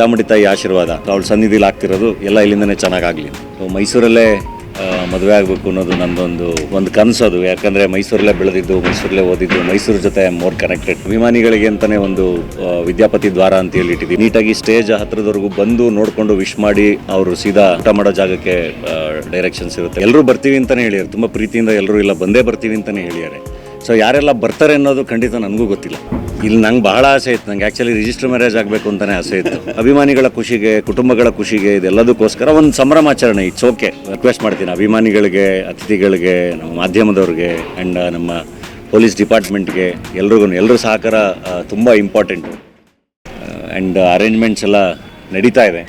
ಚಾಮುಂಡಿ ತಾಯಿ ಆಶೀರ್ವಾದ ಅವಳ ಸನ್ನಿಧಿಲಿ ಆಗ್ತಿರೋದು ಎಲ್ಲ ಇಲ್ಲಿಂದನೇ ಚೆನ್ನಾಗಾಗಲಿ. ಸೊ ಮೈಸೂರಲ್ಲೇ ಮದುವೆ ಆಗಬೇಕು ಅನ್ನೋದು ನಂದೊಂದು, ಒಂದು ಕನಸು ಅದು. ಯಾಕಂದರೆ ಮೈಸೂರಲ್ಲೇ ಬೆಳೆದಿದ್ದು, ಮೈಸೂರಲ್ಲೇ ಓದಿದ್ದು, ಮೈಸೂರು ಜೊತೆ ಮೋರ್ ಕನೆಕ್ಟೆಡ್ ಅಭಿಮಾನಿಗಳಿಗೆ ಅಂತಲೇ ಒಂದು ವಿದ್ಯಾಪತಿ ದ್ವಾರ ಅಂತ ಹೇಳಿ ಇಟ್ಟಿದ್ದೀವಿ ನೀಟಾಗಿ ಸ್ಟೇಜ್ ಹತ್ರದವರೆಗೂ ಬಂದು ನೋಡಿಕೊಂಡು ವಿಶ್ ಮಾಡಿ ಅವರು ಸೀದಾ ಊಟ ಮಾಡೋ ಜಾಗಕ್ಕೆ ಡೈರೆಕ್ಷನ್ಸ್ ಇರುತ್ತೆ. ಎಲ್ಲರೂ ಬರ್ತೀವಿ ಅಂತಲೇ ಹೇಳಿದ್ದಾರೆ ತುಂಬ ಪ್ರೀತಿಯಿಂದ ಎಲ್ಲರೂ ಇಲ್ಲ, ಬಂದೇ ಬರ್ತೀವಿ ಅಂತಲೇ ಹೇಳಿದ್ದಾರೆ ಸೊ ಯಾರೆಲ್ಲ ಬರ್ತಾರೆ ಅನ್ನೋದು ಖಂಡಿತ ನನಗೂ ಗೊತ್ತಿಲ್ಲ. ಇಲ್ಲಿ ನಂಗೆ ಬಹಳ ಆಸೆ ಇತ್ತು. ನಂಗೆ ಆ್ಯಕ್ಚುಲಿ ರಿಜಿಸ್ಟರ್ ಮ್ಯಾರೇಜ್ ಆಗಬೇಕು ಅಂತಲೇ ಆಸೆ ಇತ್ತು. ಅಭಿಮಾನಿಗಳ ಖುಷಿಗೆ ಕುಟುಂಬಗಳ ಖುಷಿಗೆ ಇದೆಲ್ಲದಕ್ಕೋಸ್ಕರ ಒಂದು ಸಂಭ್ರಮಾಚರಣೆ ಇಟ್ಸ್ ಓಕೆ ರಿಕ್ವೆಸ್ಟ್ ಮಾಡ್ತೀನಿ. ಅಭಿಮಾನಿಗಳಿಗೆ ಅತಿಥಿಗಳಿಗೆ ನಮ್ಮ ಮಾಧ್ಯಮದವ್ರಿಗೆ ಆ್ಯಂಡ್ ನಮ್ಮ ಪೊಲೀಸ್ ಡಿಪಾರ್ಟ್ಮೆಂಟ್ಗೆ ಎಲ್ರಿಗೂ ಎಲ್ಲರ ಸಹಕಾರ ತುಂಬ ಇಂಪಾರ್ಟೆಂಟು ಆ್ಯಂಡ್ ಅರೇಂಜ್ಮೆಂಟ್ಸ್ ಎಲ್ಲ ನಡೀತಾ ಇದೆ.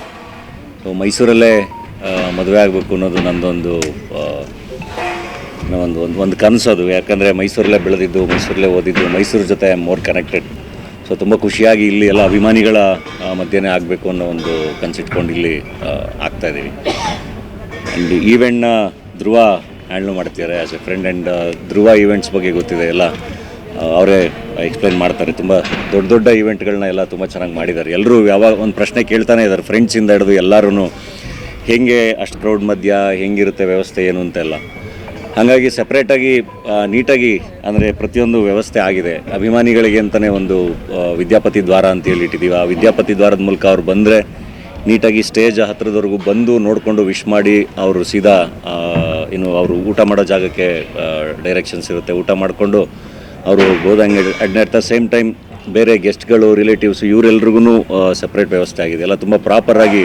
ಸೊ ಮೈಸೂರಲ್ಲೇ ಮದುವೆ ಆಗಬೇಕು ಅನ್ನೋದು ನಂದೊಂದು ಆ, ಒಂದು ಒಂದು ಒಂದು ಕನಸು ಅದು. ಯಾಕಂದರೆ ಮೈಸೂರಲ್ಲೇ ಬೆಳೆದಿದ್ದು, ಮೈಸೂರಲ್ಲೇ ಓದಿದ್ದು, ಮೈಸೂರು ಜೊತೆ ಮೋರ್ ಕನೆಕ್ಟೆಡ್ ಸೊ ತುಂಬ ಖುಷಿಯಾಗಿ ಇಲ್ಲಿ ಎಲ್ಲ ಅಭಿಮಾನಿಗಳ ಮಧ್ಯನೇ ಆಗಬೇಕು ಅನ್ನೋ ಒಂದು ಕನಸಿಟ್ಕೊಂಡು ಇಲ್ಲಿ ಆಗ್ತಾಯಿದ್ದೀವಿ ಆ್ಯಂಡ್ ಈವೆಂಟ್ನ ಧ್ರುವ ಹ್ಯಾಂಡ್ಲ್ ಮಾಡ್ತಿದ್ದಾರೆ. As a friend and Dhruva events ಬಗ್ಗೆ ಗೊತ್ತಿದೆ ಎಲ್ಲ ಅವರೇ ಎಕ್ಸ್ಪ್ಲೈನ್ ಮಾಡ್ತಾರೆ. ತುಂಬ ದೊಡ್ಡ ದೊಡ್ಡ ಈವೆಂಟ್ಗಳನ್ನ ಎಲ್ಲ ತುಂಬ ಚೆನ್ನಾಗಿ ಮಾಡಿದ್ದಾರೆ. ಎಲ್ಲರೂ ಯಾವಾಗ ಒಂದು ಪ್ರಶ್ನೆ ಕೇಳ್ತಾನೆ ಇದ್ದಾರೆ. ಫ್ರೆಂಡ್ಸಿಂದ ಹಿಡಿದು ಎಲ್ಲರೂ ಹೇಗೆ ಅಷ್ಟು ಕ್ರೌಡ್ ಮಧ್ಯ, ಹೆಂಗಿರುತ್ತೆ ವ್ಯವಸ್ಥೆ ಏನು ಅಂತೆಲ್ಲ. ಹಾಗಾಗಿ ಸಪ್ರೇಟಾಗಿ ನೀಟಾಗಿ ಅಂದರೆ ಪ್ರತಿಯೊಂದು ವ್ಯವಸ್ಥೆ ಆಗಿದೆ. ಅಭಿಮಾನಿಗಳಿಗೆ ಅಂತಲೇ ಒಂದು ವಿದ್ಯಾಪತಿ ದ್ವಾರ ಅಂತ ಹೇಳಿ ಇಟ್ಟಿದ್ದೀವಿ ಆ ವಿದ್ಯಾಪತಿ ದ್ವಾರದ ಮೂಲಕ ಅವ್ರು ಬಂದರೆ ನೀಟಾಗಿ ಸ್ಟೇಜ್ ಹತ್ತಿರದವರೆಗೂ ಬಂದು ನೋಡಿಕೊಂಡು ವಿಶ್ ಮಾಡಿ ಅವರು ಸೀದಾ ಏನು ಅವರು ಊಟ ಮಾಡೋ ಜಾಗಕ್ಕೆ ಡೈರೆಕ್ಷನ್ಸ್ ಇರುತ್ತೆ. ಊಟ ಮಾಡಿಕೊಂಡು ಅವರು ಹೋದಂಗೆ ಅಟ್ ದ ಸೇಮ್ ಟೈಮ್ ಬೇರೆ ಗೆಸ್ಟ್ಗಳು ರಿಲೇಟಿವ್ಸ್ ಇವರೆಲ್ರಿಗೂ ಸಪ್ರೇಟ್ ವ್ಯವಸ್ಥೆ ಆಗಿದೆ. ಎಲ್ಲ ತುಂಬ ಪ್ರಾಪರಾಗಿ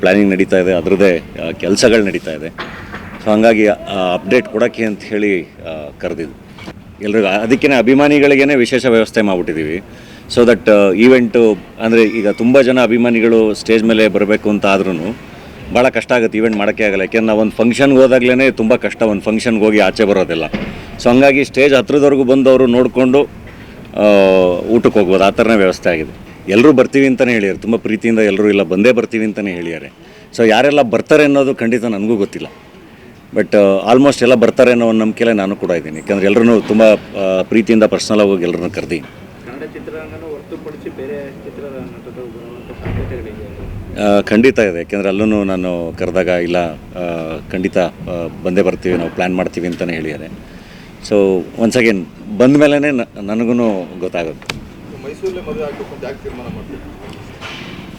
ಪ್ಲ್ಯಾನಿಂಗ್ ನಡೀತಾ ಇದೆ. ಅದರದ್ದೇ ಕೆಲಸಗಳು ನಡೀತಾ ಇದೆ. ಸೊ ಹಾಗಾಗಿ ಅಪ್ಡೇಟ್ ಕೊಡೋಕ್ಕೆ ಅಂತ ಹೇಳಿ ಕರೆದಿದ್ದು. ಎಲ್ರಿಗೂ ಅದಕ್ಕೇ ಅಭಿಮಾನಿಗಳಿಗೇ ವಿಶೇಷ ವ್ಯವಸ್ಥೆ ಮಾಡಿಬಿಟ್ಟಿದ್ದೀವಿ ಸೊ ದಟ್ ಈವೆಂಟು ಅಂದರೆ ಈಗ ತುಂಬ ಜನ ಅಭಿಮಾನಿಗಳು ಸ್ಟೇಜ್ ಮೇಲೆ ಬರಬೇಕು ಅಂತ ಆದ್ರೂ ಭಾಳ ಕಷ್ಟ ಆಗುತ್ತೆ ಈವೆಂಟ್ ಮಾಡೋಕ್ಕೆ ಆಗಲ್ಲ. ಯಾಕೆಂದ್ರೆ ನಾವು ಒಂದು ಫಂಕ್ಷನ್ಗೆ ಹೋದಾಗ್ಲೇ ತುಂಬ ಕಷ್ಟ, ಒಂದು ಫಂಕ್ಷನ್ಗೆ ಹೋಗಿ ಆಚೆ ಬರೋದಿಲ್ಲ. ಸೊ ಹಂಗಾಗಿ ಸ್ಟೇಜ್ ಹತ್ರದವರೆಗೂ ಬಂದವರು ನೋಡಿಕೊಂಡು ಊಟಕ್ಕೆ ಹೋಗ್ಬೋದು. ಆ ಥರನೇ ವ್ಯವಸ್ಥೆ ಆಗಿದೆ. ಎಲ್ಲರೂ ಬರ್ತೀವಿ ಅಂತಲೇ ಹೇಳಿದ್ದಾರೆ ತುಂಬ ಪ್ರೀತಿಯಿಂದ ಎಲ್ಲರೂ ಇಲ್ಲ, ಬಂದೇ ಬರ್ತೀವಿ ಅಂತಲೇ ಹೇಳಿದ್ದಾರೆ ಸೊ ಯಾರೆಲ್ಲ ಬರ್ತಾರೆ ಅನ್ನೋದು ಖಂಡಿತ ನನಗೂ ಗೊತ್ತಿಲ್ಲ. ಬಟ್ ಆಲ್ಮೋಸ್ಟ್ ಎಲ್ಲ ಬರ್ತಾರೆ ಅನ್ನೋ ಒಂದು ನಂಬಿಕೆಲೆ ನಾನು ಕೂಡ ಇದ್ದೀನಿ. ಯಾಕಂದರೆ ಎಲ್ಲರೂ ತುಂಬ ಪ್ರೀತಿಯಿಂದ ಪರ್ಸ್ನಲಾಗಿ ಹೋಗಿ ಎಲ್ಲರನ್ನೂ ಕರೆದಿ. ಖಂಡಿತ ಇದೆ. ಯಾಕೆಂದರೆ ಅಲ್ಲೂ ನಾನು ಕರೆದಾಗ ಇಲ್ಲ ಖಂಡಿತ ಬಂದೇ ಬರ್ತೀವಿ ನಾವು ಪ್ಲ್ಯಾನ್ ಮಾಡ್ತೀವಿ ಅಂತಲೇ ಹೇಳಿದ್ದಾರೆ ಸೊ ಒನ್ಸ್ ಅಗೇನ್ ಬಂದ ಮೇಲೇ ನನಗೂ ಗೊತ್ತಾಗುತ್ತೆ. ಮೈಸೂರಲ್ಲೇ ಮದುವೆ ಆಗಬೇಕು ಅಂತ ಯಾಕೆ ತೀರ್ಮಾನ ಮಾಡ್ತೀವಿ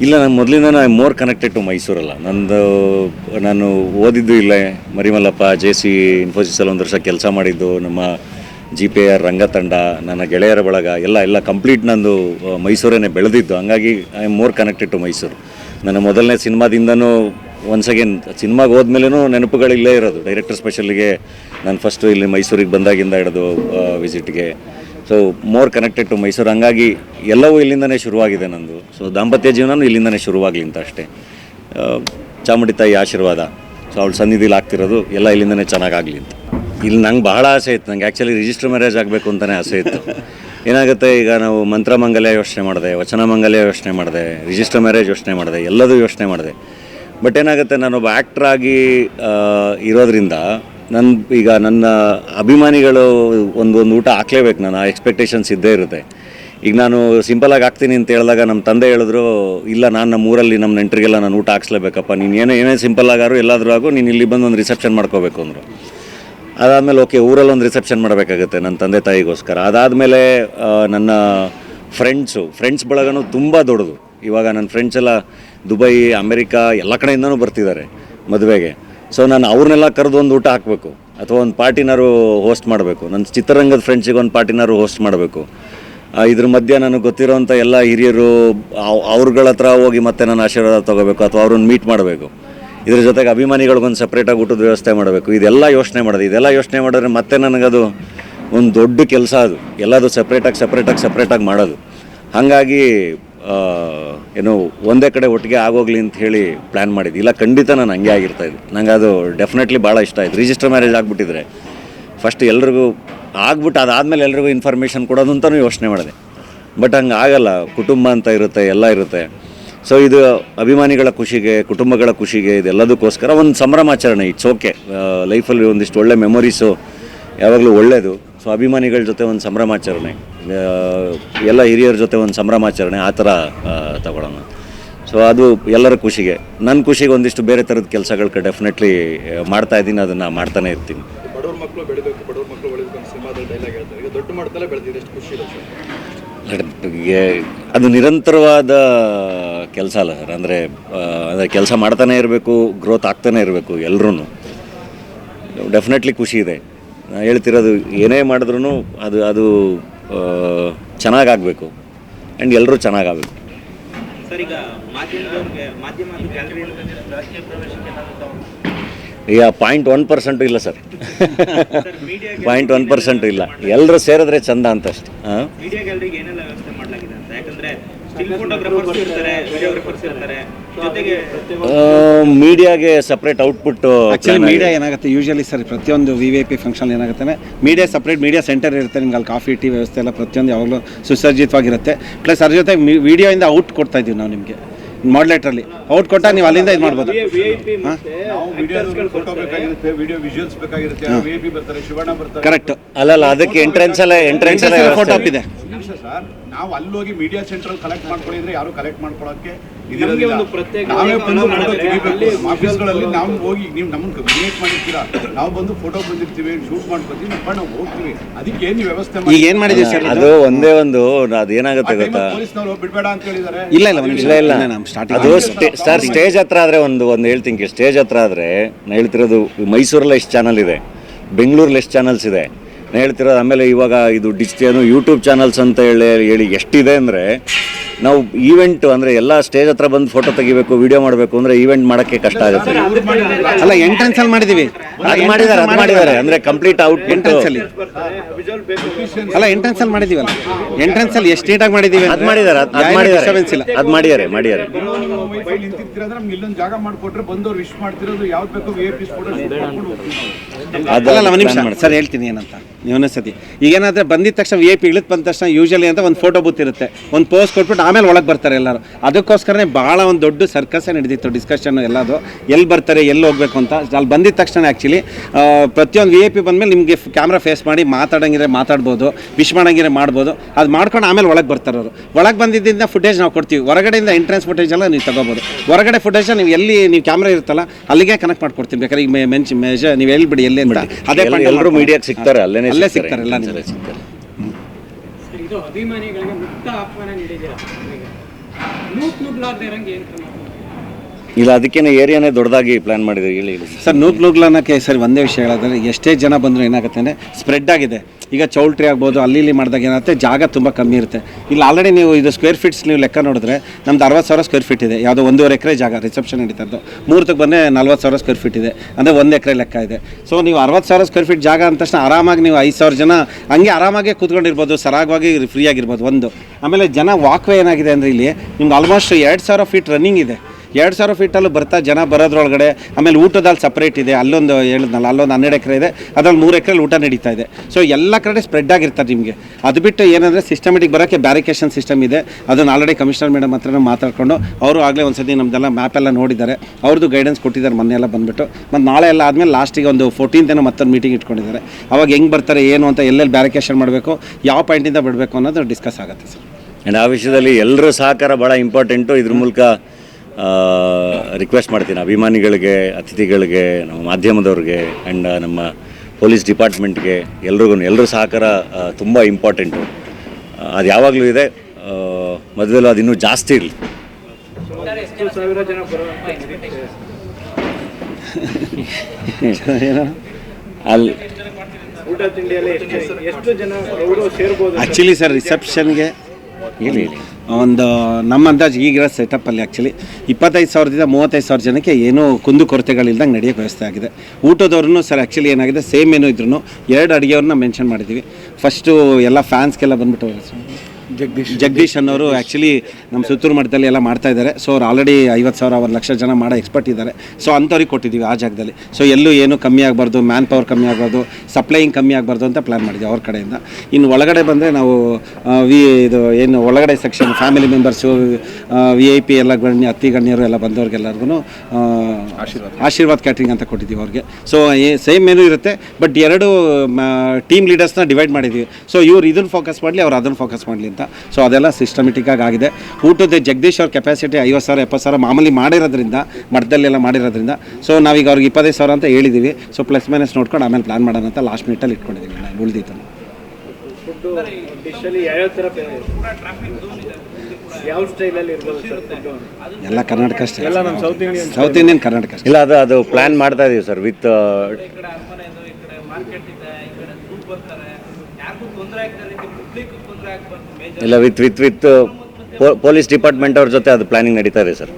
ಇಲ್ಲ, ನಾನು ಮೊದಲಿಂದ ಐ ಮೋರ್ ಕನೆಕ್ಟೆಡ್ ಟು ಮೈಸೂರಲ್ಲ. ನಂದು, ನಾನು ಓದಿದ್ದು ಇಲ್ಲೇ. ಮರಿಮಲ್ಲಪ್ಪ ಜೆ ಸಿ ಇನ್ಫೋಸಿಸಲ್ಲಿ ಒಂದು ವರ್ಷ ಕೆಲಸ ಮಾಡಿದ್ದು. ನಮ್ಮ ಜಿ ಪಿ ಆರ್ ರಂಗತಂಡ ನನ್ನ ಗೆಳೆಯರ ಬಳಗ, ಎಲ್ಲ ಎಲ್ಲ ಕಂಪ್ಲೀಟ್ ನಂದು ಮೈಸೂರೇನೆ ಮೈಸೂರೇ ಬೆಳೆದಿದ್ದು. ಹಂಗಾಗಿ I am more connected to Mysore. ನನ್ನ ಮೊದಲನೇ ಸಿನಿಮಾದಿಂದನೂ ಒನ್ಸ್ ಅಗೇನ್ ಸಿನಿಮಾಗೆ ಹೋದ್ಮೇಲೂ ನೆನಪುಗಳಿಲ್ಲೇ ಇರೋದು. ಡೈರೆಕ್ಟರ್ ಸ್ಪೆಷಲ್ಗೆ ನಾನು ಫಸ್ಟು ಇಲ್ಲಿ ಮೈಸೂರಿಗೆ ಬಂದಾಗಿಂದ ಹಿಡಿದು ವಿಸಿಟ್ಗೆ so more connected to Mysore ಹಂಗಾಗಿ ಎಲ್ಲವೂ ಇಲ್ಲಿಂದನೇ ಶುರುವಾಗಿದೆ ನಂದು. ಸೊ ದಾಂಪತ್ಯ ಜೀವನನೂ ಇಲ್ಲಿಂದನೇ ಶುರುವಾಗಲಿ ಅಂತ ಅಷ್ಟೇ ಚಾಮುಂಡಿ ತಾಯಿ ಆಶೀರ್ವಾದ. ಸೊ ಅವಳು ಸನ್ನಿಧಿಲಿ ಆಗ್ತಿರೋದು ಎಲ್ಲ ಇಲ್ಲಿಂದನೇ ಚೆನ್ನಾಗಾಗಲಿ ಅಂತ ಇಲ್ಲಿ ನಂಗೆ ಬಹಳ ಆಸೆ ಇತ್ತು. ನಂಗೆ ಆ್ಯಕ್ಚುಲಿ ರಿಜಿಸ್ಟರ್ ಮ್ಯಾರೇಜ್ ಆಗಬೇಕು ಅಂತಲೇ ಆಸೆ ಇತ್ತು. ಏನಾಗುತ್ತೆ ಈಗ ನಾವು ಮಂತ್ರಮಂಗಲ್ಯ ಯೋಚನೆ ಮಾಡಿದೆ, ವಚನ ಮಂಗಲ್ಯ ಯೋಚನೆ ಮಾಡಿದೆ ರಿಜಿಸ್ಟರ್ ಮ್ಯಾರೇಜ್ ಯೋಚನೆ ಮಾಡಿದೆ, ಎಲ್ಲದೂ ಯೋಚನೆ ಮಾಡಿದೆ. ಬಟ್ ಏನಾಗುತ್ತೆ, ನಾನೊಬ್ಬ ಆ್ಯಕ್ಟ್ರಾಗಿ ಇರೋದ್ರಿಂದ ನನ್ನ ಈಗ ನನ್ನ ಅಭಿಮಾನಿಗಳು ಒಂದು ಒಂದು ಊಟ ಹಾಕ್ಲೇಬೇಕು ನಾನು, ಆ ಎಕ್ಸ್ಪೆಕ್ಟೇಷನ್ಸ್ ಇದ್ದೇ ಇರುತ್ತೆ. ಈಗ ನಾನು ಸಿಂಪಲಾಗಿ ಹಾಕ್ತೀನಿ ಅಂತ ಹೇಳಿದಾಗ ನಮ್ಮ ತಂದೆ ಹೇಳಿದ್ರು, ಇಲ್ಲ ನಾನು ನಮ್ಮ ಊರಲ್ಲಿ ನಮ್ಮ ನೆಂಟರಿಗೆಲ್ಲ ನಾನು ಊಟ ಹಾಕ್ಸ್ಲೇಬೇಕಪ್ಪ, ನೀನು ಏನೇ ಏನೇ ಸಿಂಪಲ್ ಆಗಾರು ಎಲ್ಲಾದರೂ ಆಗು, ನೀನು ಇಲ್ಲಿ ಬಂದು ಒಂದು ರಿಸೆಪ್ಷನ್ ಮಾಡ್ಕೋಬೇಕು ಅಂದರು. ಅದಾದಮೇಲೆ ಓಕೆ ಊರಲ್ಲಿ ಒಂದು ರಿಸೆಪ್ಷನ್ ಮಾಡಬೇಕಾಗುತ್ತೆ ನನ್ನ ತಂದೆ ತಾಯಿಗೋಸ್ಕರ. ಅದಾದಮೇಲೆ ನನ್ನ ಫ್ರೆಂಡ್ಸು ಫ್ರೆಂಡ್ಸ್ ಬಳಗನೂ ತುಂಬ ದೊಡ್ಡದು. ಇವಾಗ ನನ್ನ ಫ್ರೆಂಡ್ಸ್ ಎಲ್ಲ ದುಬೈ, ಅಮೆರಿಕಾ, ಎಲ್ಲ ಕಡೆಯಿಂದನೂ ಬರ್ತಿದ್ದಾರೆ ಮದುವೆಗೆ. ಸೊ ನಾನು ಅವ್ರನ್ನೆಲ್ಲ ಕರೆದು ಒಂದು ಊಟ ಹಾಕಬೇಕು. ಅಥವಾ ಒಂದು ಪಾರ್ಟಿನಾರು ಹೋಸ್ಟ್ ಮಾಡಬೇಕು. ನನ್ನ ಚಿತ್ರರಂಗದ ಫ್ರೆಂಡ್ಸಿಗೆ ಒಂದು ಪಾರ್ಟಿನಾರು ಹೋಸ್ಟ್ ಮಾಡಬೇಕು. ಇದ್ರ ಮಧ್ಯೆ ನನಗೆ ಗೊತ್ತಿರೋವಂಥ ಎಲ್ಲ ಹಿರಿಯರು, ಅವ್- ಅವ್ರಗಳ ಹತ್ರ ಹೋಗಿ ಮತ್ತೆ ನಾನು ಆಶೀರ್ವಾದ ತೊಗೋಬೇಕು ಅಥವಾ ಅವ್ರನ್ನ ಮೀಟ್ ಮಾಡಬೇಕು. ಇದ್ರ ಜೊತೆಗೆ ಅಭಿಮಾನಿಗಳಿಗೊಂದು ಸಪ್ರೇಟಾಗಿ ಊಟದ ವ್ಯವಸ್ಥೆ ಮಾಡಬೇಕು. ಇದೆಲ್ಲ ಯೋಚನೆ ಮಾಡೋದು. ಇದೆಲ್ಲ ಯೋಚನೆ ಮಾಡಿದ್ರೆ ಮತ್ತೆ ನನಗದು ಒಂದು ದೊಡ್ಡ ಕೆಲಸ ಅದು. ಎಲ್ಲದು ಸಪ್ರೇಟಾಗಿ ಸಪ್ರೇಟಾಗಿ ಸಪ್ರೇಟಾಗಿ ಮಾಡೋದು. ಹಾಗಾಗಿ ಏನು ಒಂದೇ ಕಡೆ ಒಟ್ಟಿಗೆ ಆಗೋಗ್ಲಿ ಅಂತ ಹೇಳಿ ಪ್ಲ್ಯಾನ್ ಮಾಡಿದ್ದು ಇಲ್ಲ, ಖಂಡಿತ ನಾನು ಹಂಗೆ ಆಗಿರ್ತಾ ಇದ್ದೆ. ನಂಗೆ ಅದು ಡೆಫಿನೆಟ್ಲಿ ಭಾಳ ಇಷ್ಟ ಆಯ್ತು. ರಿಜಿಸ್ಟರ್ ಮ್ಯಾರೇಜ್ ಆಗಿಬಿಟ್ಟಿದ್ರೆ ಫಸ್ಟ್ ಎಲ್ರಿಗೂ ಆಗ್ಬಿಟ್ಟು, ಅದಾದಮೇಲೆ ಎಲ್ರಿಗೂ ಇನ್ಫಾರ್ಮೇಷನ್ ಕೊಡೋದು ಅಂತಲೂ ಯೋಚನೆ ಮಾಡಿದೆ. ಬಟ್ ಹಂಗೆ ಆಗಲ್ಲ. ಕುಟುಂಬ ಅಂತ ಇರುತ್ತೆ, ಎಲ್ಲ ಇರುತ್ತೆ. ಸೊ ಇದು ಅಭಿಮಾನಿಗಳ ಖುಷಿಗೆ, ಕುಟುಂಬಗಳ ಖುಷಿಗೆ, ಇದೆಲ್ಲದಕ್ಕೋಸ್ಕರ ಒಂದು ಸಂಭ್ರಮಾಚರಣೆ. ಇಟ್ಸ್ ಓಕೆ ಲೈಫಲ್ಲಿ ಒಂದಿಷ್ಟು ಒಳ್ಳೆ ಮೆಮೊರೀಸು ಯಾವಾಗಲೂ ಒಳ್ಳೆಯದು ಸೊ ಅಭಿಮಾನಿಗಳ ಜೊತೆ ಒಂದು ಸಂಭ್ರಮಾಚರಣೆ ಎಲ್ಲ ಹಿರಿಯರ ಜೊತೆ ಒಂದು ಸಂಭ್ರಮಾಚರಣೆ ಆ ಥರ ತಗೊಳ್ಳೋಣ. ಸೊ ಅದು ಎಲ್ಲರ ಖುಷಿಗೆ. ನನ್ನ ಖುಷಿಗೆ ಒಂದಿಷ್ಟು ಬೇರೆ ಥರದ ಕೆಲಸಗಳು ಡೆಫಿನೆಟ್ಲಿ ಮಾಡ್ತಾ ಇದ್ದೀನಿ ಅದನ್ನು ಮಾಡ್ತಾನೆ ಇರ್ತೀನಿ. ಬಡವ್ರ ಮಕ್ಕಳು ಬೆಳಿಬೇಕು ಬಡವ್ರ ಮಕ್ಕಳು ಬೆಳಿಬೇಕು ಅಂತ ಸಿನಿಮಾದಲ್ಲಿ ಡೈಲಾಗ್ ಹೇಳ್ತಾರೆ. ಈಗ ದೊಡ್ಡ ಮಟ್ಟದಲ್ಲೇ ಬೆಳೆದಿದೆ ಎಷ್ಟು ಖುಷಿ ಇದೆ ಅದು ನಿರಂತರವಾದ ಕೆಲಸ ಅಲ್ಲ ಸರ್. ಅಂದರೆ ಅಂದರೆ ಕೆಲಸ ಮಾಡ್ತಾನೆ ಇರಬೇಕು ಗ್ರೋತ್ ಆಗ್ತಾನೆ ಇರಬೇಕು ಎಲ್ಲರೂ ಡೆಫಿನೆಟ್ಲಿ ಖುಷಿ ಇದೆ. ಹೇಳ್ತಿರೋದು ಏನೇ ಮಾಡಿದ್ರೂ ಅದು ಅದು ಚೆನ್ನಾಗಾಗಬೇಕು. ಆ್ಯಂಡ್ ಎಲ್ಲರೂ ಚೆನ್ನಾಗಾಗಬೇಕು. ಸರ್ ಈಗ ಪಾಯಿಂಟ್ ಒನ್ ಪರ್ಸೆಂಟು ಇಲ್ಲ ಸರ್. ಪಾಯಿಂಟ್ ಒನ್ ಪರ್ಸೆಂಟು ಇಲ್ಲ. ಎಲ್ಲರೂ ಸೇರಿದ್ರೆ ಚಂದ ಅಂತ ಅಷ್ಟೆ ಹಾಂ ಮೀಡಿಯಾಗೆ ಸಪ್ರೇಟ್ ಔಟ್ಪುಟ್ ಆಕ್ಚುಲಿ ಮೀಡಿಯಾ ಏನಾಗುತ್ತೆ? ಯೂಶಲಿ ಸರ್ ಪ್ರತಿಯೊಂದು ವಿ ವಿ ಪಿ ಫಂಕ್ಷನ್ ಏನಾಗುತ್ತೆ ಮೀಡಿಯಾ ಸಪ್ರೇಟ್ ಮೀಡಿಯಾ ಸೆಂಟರ್ ಇರುತ್ತೆ ನಿಮ್ಗೆ ಅಲ್ಲಿ ಕಾಫಿ ಟೀ ವ್ಯವಸ್ಥೆ ಎಲ್ಲ ಪ್ರತಿಯೊಂದು ಯಾವಾಗಲೂ ಸುಸಜ್ಜಿತವಾಗಿರುತ್ತೆ. ಪ್ಲಸ್ ಅದ್ರ ಜೊತೆ ವಿಡಿಯೋಯಿಂದ ಔಟ್ ಕೊಡ್ತಾ ಇದ್ದೀವಿ ನಾವು ನಿಮಗೆ. ಮಾಡ್ಲೇಟ್ರಲ್ಲಿ ಔಟ್ ಕೊಟ್ಟಾಗ ನೀವು ಅಲ್ಲಿಂದ ಇದು ಮಾಡ್ಬೋದು. ವಿಐಪಿ ಮತ್ತೆ ನಾವು ವಿಡಿಯೋ ಬೇಕಾಗಿರುತ್ತೆ ವಿಡಿಯೋ ವಿಜುವಲ್ಸ್ ಬೇಕಾಗಿರುತ್ತೆ ವಿ ಬರ್ತಾರೆ ಶಿವಣ್ಣ ಬರ್ತಾರೆ. ಕರೆಕ್ಟ್ ಅಲ್ಲಲ್ಲ ಅದಕ್ಕೆ ಎಂಟ್ರೆನ್ಸ್ ಎಲ್ಲ ಎಂಟ್ರೆನ್ಸ್ ಅಲ್ಲೇ ಫೋಟೋ ಇದೆ. ನಿಮಿಷ ಸರ್ ನಾವು ಅಲ್ಲೋಗಿ ಮೀಡಿಯಾ ಸೆಂಟ್ರಲ್ ಕಲೆಕ್ಟ್ ಮಾಡ್ಕೊಂಡಿದ್ರೆ ಯಾರು ಕಲೆಕ್ಟ್ ಮಾಡ್ಕೊಳಕ್ಕೆ ನಮ್ಗೆ ಆಫೀಸ್ಗಳಲ್ಲಿ ನಾವು ಹೋಗಿ ನೀವು ನಮ್ಮನ್ನು ಕಮ್ಯುನಿಕೇಟ್ ಮಾಡಿರ್ತೀರಾ? ನಾವು ಬಂದು ಫೋಟೋ ಬಂದಿರ್ತೀವಿ ಶೂಟ್ ಮಾಡ್ಕೊತೀವಿ ನಮ್ಮ ನಾವು ಹೋಗ್ತೀವಿ. ಅದಕ್ಕೆ ಏನು ವ್ಯವಸ್ಥೆ ಈಗ ಏನು ಮಾಡಿದ್ದೀವಿ ಸರ್? ಅದು ಒಂದೇ ಒಂದು ಅದೇನಾಗುತ್ತೆ ಗೊತ್ತಾ? ಪೊಲೀಸ್ನವ್ರು ಬಿಡಬೇಡ ಅಂತ ಹೇಳಿದ್ದಾರೆ ಇಲ್ಲ ಇಲ್ಲ ಇಲ್ಲ ಇಲ್ಲ ನಮ್ಮ ಸ್ಟಾರ್ಟಿಂಗ್ ಅದು ಸರ್ ಸ್ಟೇಜ್ ಹತ್ರ ಆದ್ರೆ ಒಂದು ಒಂದು ಹೇಳ್ತೀನಿ ಸ್ಟೇಜ್ ಹತ್ರ ಆದ್ರೆ ನಾನು ಹೇಳ್ತಿರೋದು ಮೈಸೂರಲ್ಲಿ ಎಷ್ಟು ಚಾನಲ್ ಇದೆ? ಬೆಂಗಳೂರಲ್ಲಿ ಎಷ್ಟು ಚಾನಲ್ಸ್ ಇದೆ? ಹೇಳ್ತಿರೋದು ಆಮೇಲೆ ಇವಾಗ ಇದು ಡಿಜಿಟಲ್ ಯೂಟ್ಯೂಬ್ ಚಾನಲ್ಸ್ ಅಂತ ಹೇಳಿ ಹೇಳಿ ಎಷ್ಟಿದೆ ಅಂದರೆ ನಾವು ಈವೆಂಟ್ ಅಂದರೆ ಎಲ್ಲ ಸ್ಟೇಜ್ ಹತ್ರ ಬಂದು ಫೋಟೋ ತೆಗಿಬೇಕು ವಿಡಿಯೋ ಮಾಡಬೇಕು ಅಂದರೆ ಈವೆಂಟ್ ಮಾಡೋಕ್ಕೆ ಕಷ್ಟ ಆಗುತ್ತೆ. ಅಲ್ಲ ಎಂಟ್ರೆನ್ಸ್ ಅಲ್ಲಿ ಮಾಡಿದೀವಿ ಅದು ಮಾಡಿದ್ದಾರೆ ಅದು ಮಾಡಿದ್ದಾರೆ. ಅಂದರೆ ಕಂಪ್ಲೀಟ್ ಔಟ್ಪುಟ್ ಎಂಟ್ರೆನ್ಸ್ ಅಲ್ಲಿ. ಅಲ್ಲ ಎಂಟ್ರೆನ್ಸ್ ಅಲ್ಲಿ ಮಾಡಿದೀವಲ್ಲ ಎಂಟ್ರೆನ್ಸ್ ಅಲ್ಲಿ ಎಷ್ಟು ನೀಟಾಗಿ ಮಾಡಿದೀವಿ ಅದು ಮಾಡಿದ್ದಾರೆ ಅದು ಡಿಸ್ಟರ್ಬೆನ್ಸ್ ಇಲ್ಲ. ಅದು ಮಾಡಿದ್ದಾರೆ ಮಾಡಿದ್ದಾರೆ. ಇಲ್ಲೊಂದು ಜಾಗ ಮಾಡ್ಕೊಟ್ರೆ ಬಂದವ್ರು ವಿಶ್ ಮಾಡ್ತಿರೋದು ಯಾವ್ದು ಬೇಕು V I P photo shoot ಮಾಡ್ಕೊಂಡು ಹೋಗ್ತೀವಿ ನಾವು ಅದು ಅಲ್ಲ ಒಂದು ನಿಮಿಷ. ಸರ್ ಹೇಳ್ತೀನಿ ಏನಂತ. ನೀವು ಸತಿ. ಈಗೇನಾದ್ರೆ ಬಂದಿದ ತಕ್ಷಣ ವಿ ಐ ಪಿ ಇಳಿದ್ ಬಂದ ತಕ್ಷಣ ಯೂಶಲಿ ಅಂತ ಒಂದು ಫೋಟೋ ಬೂತ್ ಇರುತ್ತೆ. ಒಂದು ಪೋಸ್ ಕೊಟ್ಬಿಟ್ಟು ಆಮೇಲೆ ಒಳಗೆ ಬರ್ತಾರೆ ಎಲ್ಲರೂ. ಅದಕ್ಕೋಸ್ಕರನೇ ಭಾಳ ಒಂದು ದೊಡ್ಡ ಸರ್ಕಸೇ ನಡೆದಿತ್ತು ಡಿಸ್ಕಷನ್ ಎಲ್ಲದು. ಎಲ್ಲಿ ಬರ್ತಾರೆ ಎಲ್ಲಿ ಹೋಗ್ಬೇಕು ಅಂತ. ಅಲ್ಲಿ ಬಂದಿದ ತಕ್ಷಣ ಆ್ಯಕ್ಚುಲಿ ಪ್ರತಿಯೊಂದು ವಿ ಐ ಪಿ ಬಂದಮೇಲೆ ನಿಮಗೆ ಕ್ಯಾಮ್ರಾ ಫೇಸ್ ಮಾಡಿ ಮಾತಾಡೋಂಗಿದ್ರೆ ಮಾತಾಡ್ಬೋದು ವಿಶ್ ಮಾಡಂಗಿದ್ರೆ ಮಾಡ್ಬೋದು. ಅದು ಮಾಡ್ಕೊಂಡು ಆಮೇಲೆ ಒಳಗೆ ಬರ್ತಾರೆ ಅವರು. ಒಳಗೆ ಬಂದಿದ್ದಿಂದ ಫುಟೇಜ್ ನಾವು ಕೊಡ್ತೀವಿ. ಹೊರಗಡೆಯಿಂದ ಎಂಟ್ರೆನ್ಸ್ ಫುಟೇಜ್ ಎಲ್ಲ ನೀವು ತಗೋಬೋದು. ಹೊರಗಡೆ ಫುಟೇಜ್ ನೀವು ಎಲ್ಲಿ ನೀವು ಕ್ಯಾಮ್ರಾ ಇರುತ್ತಲ್ಲ ಅಲ್ಲಿಗೆ ಕನೆಕ್ಟ್ ಮಾಡ್ಕೊಡ್ತೀವಿ ಬೇಕಾದ್ರೆ ಈಗ ಮೆನ್ಸ್ ಮೇಜ ನೀವು ಹೇಳ್ಬಿಡಿ ಎಲ್ಲಿ ಅದೇ ಎಲ್ಲರೂ ಮಾಡ್ಕೊಂಡು- ಸಿಗ್ತಾರೆ ಅಲ್ಲೇ ಅಲ್ಲೇ ಸಿಗ್ತಾರೆ ಎಲ್ಲ ಸಿಗ್ತಾರೆ. ಇದು ಅಭಿಮಾನಿಗಳಿಗೆ ಮುಕ್ತ ಆಹ್ವಾನ ನೀಡಿದ್ದೀರಾ ನೂಕ್ ನುಗ್ಲಾರ್ದೇ ಇರಂಗೆ ಏನು ಕ್ರಮ? ಇಲ್ಲ ಅದಕ್ಕೇನೆ ಏರಿಯಾನೇ ದೊಡ್ಡದಾಗಿ ಪ್ಲಾನ್ ಮಾಡಿದ್ರೆ ಹೇಳಿ ಹೇಳಿ. ಸರ್ ನೂಕ್ ಅನ್ನೋಕ್ಕೆ ಸರಿ ಒಂದೇ ವಿಷಯ ಹೇಳೋದ್ರೆ ಎಷ್ಟೇ ಜನ ಬಂದರೂ ಏನಾಗುತ್ತೆ ಅಂದರೆ ಸ್ಪ್ರೆಡ್ ಆಗಿದೆ. ಈಗ ಚೌಲ್ಟ್ರಿ ಆಗ್ಬೋದು, ಅಲ್ಲಿ ಇಲ್ಲಿ ಮಾಡಿದಾಗ ಏನಾಗುತ್ತೆ, ಜಾಗ ತುಂಬ ಕಮ್ಮಿ ಇರುತ್ತೆ. ಇಲ್ಲಿ ಆಲ್ರೆಡಿ ನೀವು ಇದು ಸ್ಕ್ವೇರ್ ಫೀಟ್ಸ್ ನೀವು ಲೆಕ್ಕ ನೋಡಿದ್ರೆ, ನಮ್ದು ಅರವತ್ತು ಸಾವಿರ ಸ್ಕ್ವೇರ್ ಫೀಟ್ ಇದೆ. ಯಾವುದೋ ಒಂದೂವರೆ ಎಕರೆ ಜಾಗ ರಿಸೆಪ್ಷನ್ ನಡೀತಾ ಮೂರ್ತಕ್ಕೆ ಬಂದರೆ ನಲ್ವತ್ತು ಸಾವಿರ ಸ್ಕ್ವೇರ್ ಫೀಟ್ ಇದೆ. ಅಂದರೆ ಒಂದು ಎಕರೆ ಲೆಕ್ಕ ಇದೆ. ಸೊ ನೀವು ಅರವತ್ತು ಸಾವಿರ ಸ್ಕ್ವೇರ್ ಫೀಟ್ ಜಾಗ ಅಂದ ತಕ್ಷಣ ಆರಾಮಾಗಿ ನೀವು ಐದು ಸಾವಿರ ಜನ, ಹಂಗೆ ಆರಾಮಾಗಿ ಕೂತ್ಕೊಂಡಿರ್ಬೋದು, ಸರಾಗವಾಗಿ ಫ್ರೀ ಆಗಿರ್ಬೋದು, ಒಂದು. ಆಮೇಲೆ ಜನ ವಾಕ್ವೇ ಏನಾಗಿದೆ ಅಂದರೆ ಇಲ್ಲಿ, ನಿಮ್ಗೆ ಆಲ್ಮೋಸ್ಟ್ ಎರಡು ಸಾವಿರ ಫೀಟ್ ರನ್ನಿಂಗ್ ಇದೆ. ಎರಡು ಸಾವಿರ ಫೀಟಲ್ಲೂ ಬರ್ತಾ ಜನ ಬರೋದ್ರೊಳಗಡೆ, ಆಮೇಲೆ ಊಟದಲ್ಲಿ ಸಪ್ರೇಟ್ ಇದೆ, ಅಲ್ಲೊಂದು ಹೇಳಿದ್ನಲ್ಲ, ಅಲ್ಲೊಂದು ಹನ್ನೆರಡು ಎಕರೆ ಇದೆ, ಅದ್ರಲ್ಲಿ ಮೂರು ಎಕರೆಲಿ ಊಟ ನಡೀತಾ ಇದೆ. ಸೊ ಎಲ್ಲ ಕಡೆ ಸ್ಪ್ರೆಡ್ ಆಗಿರ್ತಾರೆ ನಿಮಗೆ. ಅದು ಬಿಟ್ಟು ಏನಂದರೆ ಸಿಸ್ಟಮೆಟಿಕ್ ಬರೋಕ್ಕೆ ಬ್ಯಾರಿಕೇಷನ್ ಸಿಸ್ಟಮ್ ಇದೆ. ಅದನ್ನು ಆಲ್ರೆಡಿ ಕಮಿಷನರ್ ಮೇಡಮ್ ಹತ್ರ ಮಾತಾಡ್ಕೊಂಡು, ಅವರು ಆಗಲೇ ಒಂದು ಸತಿ ನಮ್ಮದೆಲ್ಲ ಮ್ಯಾಪ್ ಎಲ್ಲ ನೋಡಿದ್ದಾರೆ. ಅವ್ರದ್ದು ಗೈಡೆನ್ಸ್ ಕೊಟ್ಟಿದ್ದಾರೆ ಮೊನ್ನೆ ಎಲ್ಲ ಬಂದುಬಿಟ್ಟು. ಮತ್ತು ನಾಳೆ ಎಲ್ಲ ಆದಮೇಲೆ ಲಾಸ್ಟಿಗೆ ಒಂದು ಫೋರ್ಟೀನ್ತ್ ಏನೋ ಮತ್ತೊಂದು ಮೀಟಿಂಗ್ ಇಟ್ಕೊಂಡಿದ್ದಾರೆ. ಅವಾಗ ಹೆಂಗೆ ಬರ್ತಾರೆ, ಏನು ಅಂತ ಎಲ್ಲೆಲ್ಲಿ ಬ್ಯಾರಿಕೇಷನ್ ಮಾಡಬೇಕು, ಯಾವ ಪಾಯಿಂಟಿಂದ ಬಿಡಬೇಕು ಅನ್ನೋದು ಡಿಸ್ಕಸ್ ಆಗುತ್ತೆ ಸರ್. ಆ್ಯಂಡ್ ಆ ವಿಷಯದಲ್ಲಿ ಎಲ್ಲರೂ ಸಹಕಾರ ಭಾಳ ಇಂಪಾರ್ಟೆಂಟು ಇದ್ರ ಮೂಲಕ ರಿಕ್ವೆಸ್ಟ್ ಮಾಡ್ತೀನಿ. ಅಭಿಮಾನಿಗಳಿಗೆ ಅತಿಥಿಗಳಿಗೆ ನಮ್ಮ ಮಾಧ್ಯಮದವ್ರಿಗೆ ಆ್ಯಂಡ್ ನಮ್ಮ ಪೊಲೀಸ್ ಡಿಪಾರ್ಟ್ಮೆಂಟ್ಗೆ ಎಲ್ರಿಗೂ ಎಲ್ಲರೂ ಸಹಕಾರ ತುಂಬ ಇಂಪಾರ್ಟೆಂಟು ಅದು ಯಾವಾಗಲೂ ಇದೆ. ಮದುವೆಲು ಅದು ಇನ್ನೂ ಜಾಸ್ತಿ ಇರಲಿ ಅಲ್ಲಿ ಊಟ ತಿಂಡಿಯಲ್ಲಿ ಎಷ್ಟು ಎಷ್ಟು ಜನ ಅವರು ಸೇರ್ಬೋದು? ಆ್ಯಕ್ಚುಲಿ ಸರ್ ರಿಸೆಪ್ಷನ್ಗೆ ಹೇಳಿ ಹೇಳಿ ಒಂದು ನಮ್ಮ ಅಂದಾಜು ಈಗಿರೋ ಸೆಟಪ್ಪಲ್ಲಿ ಆ್ಯಕ್ಚುಲಿ ಇಪ್ಪತ್ತೈದು ಸಾವಿರದಿಂದ ಮೂವತ್ತೈದು ಸಾವಿರ ಜನಕ್ಕೆ ಏನೂ ಕುಂದು ಕೊರತೆಗಳಿಲ್ದಂಗೆ ನಡೆಯೋಕ್ಕೆ ವ್ಯವಸ್ಥೆ ಆಗಿದೆ. ಊಟದವ್ರೂ ಸರ್ ಆ್ಯಕ್ಚುಲಿ ಏನಾಗಿದೆ ಸೇಮ್ ಏನೂ ಇದ್ರೂ ಎರಡು ಅಡುಗೆಯವ್ರನ್ನ ಮೆನ್ಷನ್ ಮಾಡಿದ್ದೀವಿ. ಫಸ್ಟು ಎಲ್ಲ ಫ್ಯಾನ್ಸ್ಗೆಲ್ಲ ಬಂದ್ಬಿಟ್ಟು ಜಗದೀಶ್ ಜಗದೀಶ್ ಅನ್ನೋರು ಆ್ಯಕ್ಚುಲಿ ನಮ್ಮ ಸುತ್ತೂರು ಮಠದಲ್ಲಿ ಎಲ್ಲ ಮಾಡ್ತಾ ಇದ್ದಾರೆ. ಸೊ ಅವ್ರು ಆಲ್ರೆಡಿ ಐವತ್ತು ಸಾವಿರ ಅವ್ರ ಲಕ್ಷ ಜನ ಮಾಡೋ ಎಕ್ಸ್ಪರ್ಟ್ ಇದ್ದಾರೆ. ಸೊ ಅಂಥವ್ರಿಗೆ ಕೊಟ್ಟಿದ್ದೀವಿ ಆ ಜಾಗದಲ್ಲಿ. ಸೊ ಎಲ್ಲೂ ಏನು ಕಮ್ಮಿ ಆಗಬಾರ್ದು ಮ್ಯಾನ್ ಪವರ್ ಕಮ್ಮಿ ಆಗಬಾರ್ದು ಸಪ್ಲೈಯಿಂಗ್ ಕಮ್ಮಿ ಆಗಬಾರ್ದು ಅಂತ ಪ್ಲ್ಯಾನ್ ಮಾಡಿದ್ವಿ ಅವ್ರ ಕಡೆಯಿಂದ. ಇನ್ನು ಒಳಗಡೆ ಬಂದರೆ ನಾವು ವಿ ಇದು ಏನು ಒಳಗಡೆ section family members V I P ಎಲ್ಲ ಗಣ್ಯ ಅತಿ ಗಣ್ಯರು ಎಲ್ಲ ಬಂದವ್ರಿಗೆಲ್ಲರಿಗೂ ಆಶೀರ್ವಾದ. ಕ್ಯಾಟ್ರಿಂಗ್ ಅಂತ ಕೊಟ್ಟಿದ್ದೀವಿ ಅವ್ರಿಗೆ. ಸೊ ಸೇಮ್ ಮೆನು ಇರುತ್ತೆ ಬಟ್ ಎರಡು ಟೀಮ್ ಲೀಡರ್ಸ್ನ ಡಿವೈಡ್ ಮಾಡಿದ್ದೀವಿ. ಸೊ ಇವ್ರು ಇದನ್ನು ಫೋಕಸ್ ಮಾಡಲಿ ಅವ್ರು ಅದನ್ನು ಫೋಕಸ್ ಮಾಡಲಿ ಅಂತ. ಸೊ ಅದೆಲ್ಲ ಸಿಸ್ಟಮೆಟಿಕ್ಕಾಗಿ ಆಗಿದೆ. ಊಟದ ಜಗದೀಶ್ ಅವ್ರ ಕೆಪಾಸಿಟಿ ಐವತ್ತು ಸಾವಿರ ಎಪ್ಪತ್ತು ಸಾವಿರ ಮಾಮೂಲಿ ಮಾಡಿರೋದ್ರಿಂದ ಮಠದಲ್ಲೆಲ್ಲ ಮಾಡಿರೋದ್ರಿಂದ. ಸೊ ನಾವೀಗ ಅವ್ರಿಗೆ ಇಪ್ಪತ್ತೈದು ಸಾವಿರ ಅಂತ ಹೇಳಿದ್ದೀವಿ ಸೊ ಪ್ಲಸ್ ಮೈನಸ್ ನೋಡ್ಕೊಂಡು ಆಮೇಲೆ ಪ್ಲಾನ್ ಮಾಡೋಣ ಅಂತ ಲಾಸ್ಟ್ ಮಿನಿಟಲ್ಲಿ ಇಟ್ಕೊಂಡಿದ್ದೀವಿ ನಾನು ಉಳಿದಿತ್ತು ಎಲ್ಲ Karnataka south Indian south Indian Karnataka ಇಲ್ಲ ಅದು ಅದು ಪ್ಲ್ಯಾನ್ ಮಾಡ್ತಾ ಇದೀವಿ ಸರ್ ವಿತ್ ಮಾರ್ಕೆಟ್ ಇದೆ ಈ ಕಡೆ ದುಡ್ಡು ಬರ್ತಾರೆ. ಯಾರಿಗೂ ತೊಂದರೆ ಆಗ್ತಾ ಇದೆ ಪಬ್ಲಿಕ್ ಇಲ್ಲ with with with police department ಅವ್ರ ಜೊತೆ ಅದು ಪ್ಲಾನಿಂಗ್ ನಡೀತಾ ಇದೆ ಸರ್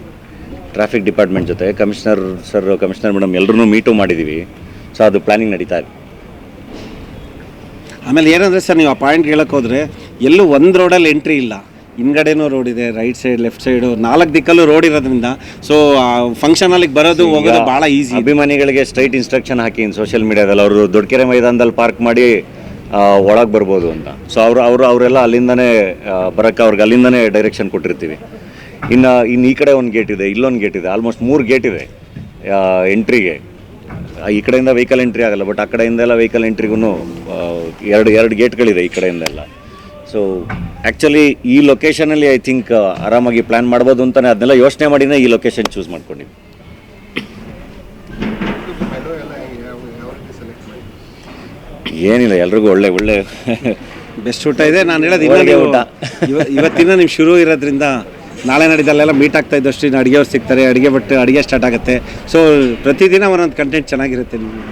ಟ್ರಾಫಿಕ್ ಡಿಪಾರ್ಟ್ಮೆಂಟ್ ಜೊತೆ. ಕಮಿಷನರ್ ಸರ್ ಕಮಿಷನರ್ ಮೇಡಮ್ ಎಲ್ಲರೂ ಮೀಟು ಮಾಡಿದ್ದೀವಿ ಸೊ ಅದು ಪ್ಲಾನಿಂಗ್ ನಡೀತಾ ಇದೆ. ಆಮೇಲೆ ಏನಂದರೆ ಸರ್ ನೀವು ಆ ಪಾಯಿಂಟ್ ಹೇಳಕ್ಕೆ ಹೋದರೆ ಎಲ್ಲೂ ಒಂದು ರೋಡಲ್ಲಿ ಎಂಟ್ರಿ ಇಲ್ಲ. ಹಿಂದ್ಗಡೆನೂ ರೋಡ್ ಇದೆ ರೈಟ್ ಸೈಡ್ ಲೆಫ್ಟ್ ಸೈಡು ನಾಲ್ಕು ದಿಕ್ಕಲ್ಲೂ ರೋಡ್ ಇರೋದ್ರಿಂದ ಸೊ ಫಂಕ್ಷನ್ ಬರೋದು ಹೋಗೋದು ಭಾಳ ಈಸಿ ಅಭಿಮಾನಿಗಳಿಗೆ ಸ್ಟ್ರೈಟ್ ಇನ್ಸ್ಟ್ರಕ್ಷನ್ ಹಾಕಿ ಸೋಷಿಯಲ್ ಮೀಡಿಯಾದಲ್ಲಿ ಅವರು ದೊಡ್ಡಕೆರೆ ಮೈದಾನದಲ್ಲಿ ಪಾರ್ಕ್ ಮಾಡಿ ಒಳಗೆ ಬರ್ಬೋದು ಅಂತ. ಸೊ ಅವರು ಅವರು ಅವರೆಲ್ಲ ಅಲ್ಲಿಂದನೇ ಬರೋಕ್ಕೆ ಅವ್ರಿಗೆ ಅಲ್ಲಿಂದನೇ ಡೈರೆಕ್ಷನ್ ಕೊಟ್ಟಿರ್ತೀವಿ. ಇನ್ನು ಇನ್ನು ಈ ಕಡೆ ಒಂದು ಗೇಟ್ ಇದೆ, ಇಲ್ಲೊಂದು ಗೇಟ್ ಇದೆ ಆಲ್ಮೋಸ್ಟ್ ಮೂರು ಗೇಟ್ ಇದೆ ಎಂಟ್ರಿಗೆ ಈ ಕಡೆಯಿಂದ ವೆಹಿಕಲ್ ಎಂಟ್ರಿ ಆಗಲ್ಲ ಬಟ್ ಆ ಕಡೆಯಿಂದ ಎಲ್ಲ ವೆಹಿಕಲ್ ಎಂಟ್ರಿಗೂ ಎರಡು ಎರಡು ಗೇಟ್ಗಳಿದೆ ಈ ಕಡೆಯಿಂದೆಲ್ಲ. ಸೊ ಆ್ಯಕ್ಚುಲಿ ಈ ಲೊಕೇಶನಲ್ಲಿ ಐ ಥಿಂಕ್ ಆರಾಮಾಗಿ ಪ್ಲ್ಯಾನ್ ಮಾಡ್ಬೋದು ಅಂತಲೇ ಅದನ್ನೆಲ್ಲ ಯೋಚನೆ ಮಾಡಿನೇ ಈ ಲೊಕೇಶನ್ ಚೂಸ್ ಮಾಡ್ಕೊಂಡಿವಿ. ಏನಿಲ್ಲ ಎಲ್ರಿಗೂ ಒಳ್ಳೆ ಒಳ್ಳೆ ಬೆಸ್ಟ್ ಊಟ ಇದೆ. ನಾನು ಹೇಳೋದು ಇನ್ನ ನೀವು ಊಟ. ಇವತ್ತಿನ ನೀವು ಶುರು ಇರೋದ್ರಿಂದ ನಾಳೆ ನಡೆದಲ್ಲೆಲ್ಲ ಮೀಟ್ ಆಗ್ತಾ ಇದ್ದಷ್ಟು ಇನ್ನು ಅಡುಗೆಯವ್ರು ಸಿಗ್ತಾರೆ. ಅಡುಗೆ ಬಟ್ಟೆ ಅಡುಗೆ ಸ್ಟಾರ್ಟ್ ಆಗುತ್ತೆ. ಸೊ ಪ್ರತಿದಿನ ಒಂದೊಂದು ಕಂಟೆಂಟ್ ಚೆನ್ನಾಗಿರುತ್ತೆ ನಿಮ್ಗೆ.